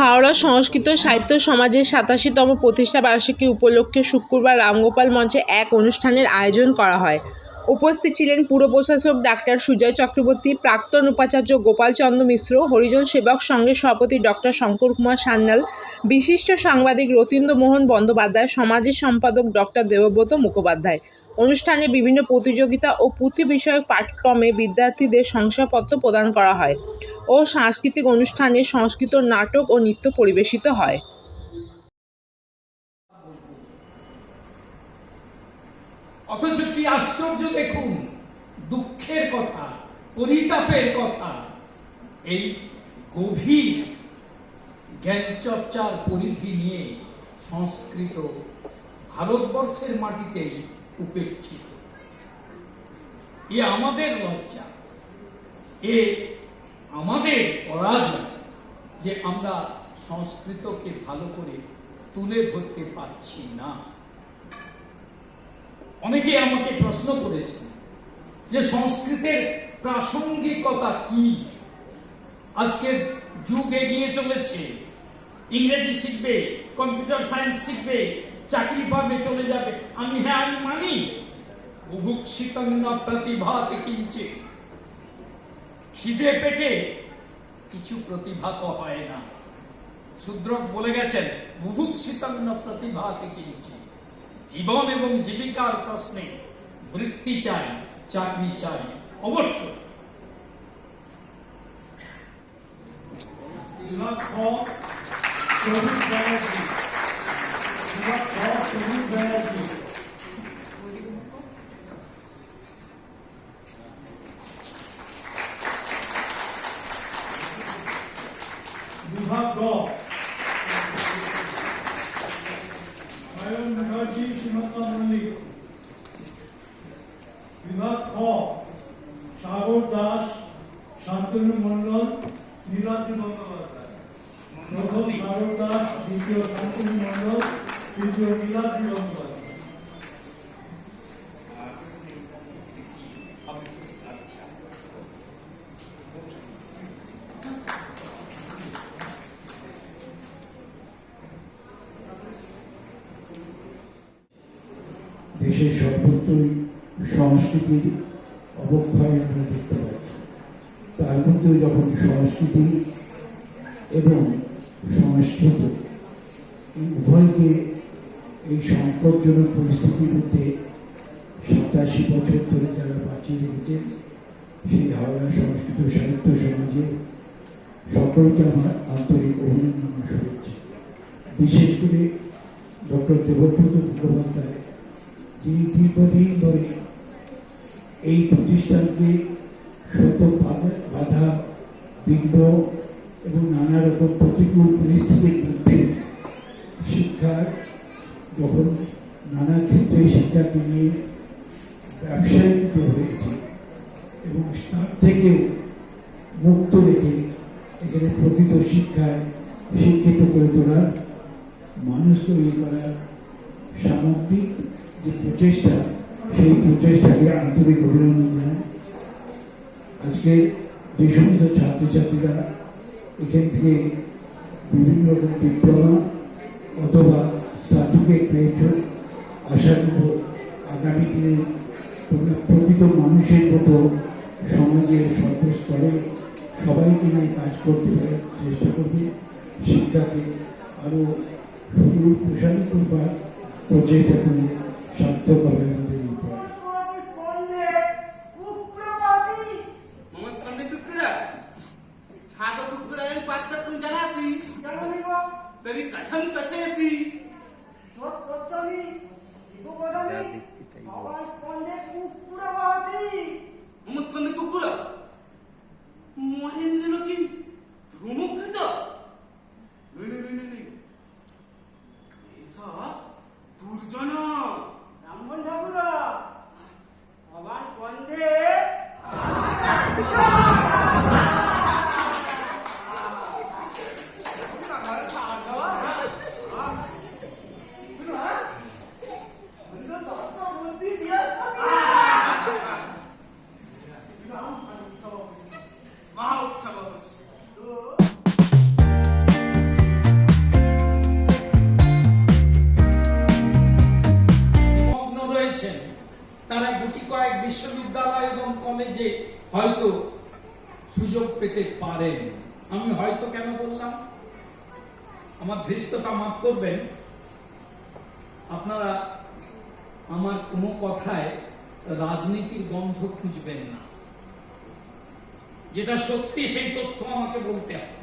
হাওড়া সংস্কৃত সাহিত্য সমাজের সাতাশিতম প্রতিষ্ঠা বার্ষিকী উপলক্ষে শুক্রবার রামগোপাল মঞ্চে এক অনুষ্ঠানের আয়োজন করা হয়। উপস্থিত ছিলেন পুর প্রশাসক ডাক্তার সুজয় চক্রবর্তী, প্রাক্তন উপাচার্য গোপাল চন্দ্র মিশ্র, হরিজন সেবক সংঘের সভাপতি ডক্টর শঙ্কর কুমার সান্যাল, বিশিষ্ট সাংবাদিক রতীন্দ্র মোহন বন্দ্যোপাধ্যায়, সমাজের সম্পাদক ডক্টর দেবব্রত মুখোপাধ্যায়। অনুষ্ঠানে বিভিন্ন প্রতিযোগিতা ও পুঁথি বিষয়ক পাঠ্যক্রমে বিদ্যার্থীদের শংসাপত্র প্রদান করা হয় ও সাংস্কৃতিক অনুষ্ঠানে সংস্কৃত নাটক ও নৃত্য পরিবেশিত হয়। অথচ কি আশ্চর্য দেখুন, দুঃখের কথা, পরিতাপের কথা, এই গভীর জ্ঞান চর্চার পরিধি নিয়ে সংস্কৃত ভারতবর্ষের মাটিতেই উপেক্ষিত। এ আমাদের লজ্জা, এ আমাদের পরাজয় যে আমরা সংস্কৃতকে ভালো করে তুলে ধরতে পারছি না। অনেকে আমাকে প্রশ্ন করেছেন যে সংস্কৃতের প্রাসঙ্গিকতা কি? আজকের যুগ এগিয়ে চলেছে। ইংরেজি শিখবে, কম্পিউটার সায়েন্স শিখবে, চাকরি পাবে চলে যাবে। আমি হ্যাঁ আমি মানি। বুভুক্ষিতন্ন প্রতিভাত কিঞ্চে খিদে পেটে কিছু প্রতিভা তো হয় না। শূদ্রক বলে গেছেন বুভুক্ষিতন্ন প্রতিভাত কিঞ্চে জীবন এবং জীবিকার প্রশ্নে বৃত্তি চাই, চাকরি চাই, অবশ্য। বিভাগ খ সবুজ ব্যানার্জি বিভাগ খ সবুজ ব্যানার্জি বিভাগ সায়ন মুখার্জি সীমান্তা মল্লিক বিভাগ খ সাগর দাস শান্তনু মন্ডল নীলাদ্রি বন্দ্যোপাধ্যায় প্রথম সাগর দাস দ্বিতীয় শান্তনু মন্ডল তৃতীয় নীলাদ্রি বন্দ্যোপাধ্যায় দেশের সর্বত্রই সংস্কৃতির অবক্ষয় আমরা দেখতে পাচ্ছি। তার মধ্যেও যখন সংস্কৃতি এবং সংস্কৃত এই উভয়কে এই সংকটজনক পরিস্থিতির মধ্যে সাতাশি বছর ধরে যারা বাঁচিয়ে রেখেছেন, সেই হাওড়া সংস্কৃত সাহিত্য সমাজে সকলকে আমার আন্তরিক অভিনন্দন শুভেচ্ছা বিশেষ করে ডক্টর দেবব্রত মুখোপাধ্যায় যিনি দীর্ঘদিন ধরে এই প্রতিষ্ঠানকে শত বাধা- বিঘ্ন এবং নানা রকম প্রতিকূল পরিস্থিতির মধ্যে শিক্ষার যখন নানা ক্ষেত্রে শিক্ষাকে নিয়ে ব্যবসায়িত হয়েছে এবং তার থেকেও মুক্ত রেখে এখানে প্রকৃত শিক্ষায় শিক্ষিত করে তোলার, মানুষ তৈরি করার সামগ্রিক যে প্রচেষ্টা সেই প্রচেষ্টাকে আন্তরিক অভিনন্দন জানাই। আজকে যে সমস্ত ছাত্রছাত্রীরা এখান থেকে বিভিন্ন রকম ডিপ্লোমা অথবা সার্টিফিকেট পেয়েছ আশা করব আগামী দিনে তোমরা প্রকৃত মানুষের মতো সমাজের সর্বস্তরে সবাইকে নিয়ে কাজ করতে চেষ্টা করবে। শিক্ষাকে আরও সুদূর প্রসারিত করবার প্রচেষ্টা করে সার্থক হবে আমাদের এবং যে হয়তো সুযোগ পেতে পারেন। আমি হয়তো কেন বললাম? আমার ধৃষ্টতা মাফ করবেন। আপনারা আমার কোনো কথায় রাজনীতির গন্ধ খুঁজবেন না। যেটা সত্যি সেই তথ্য আমাকে বলতে হবে।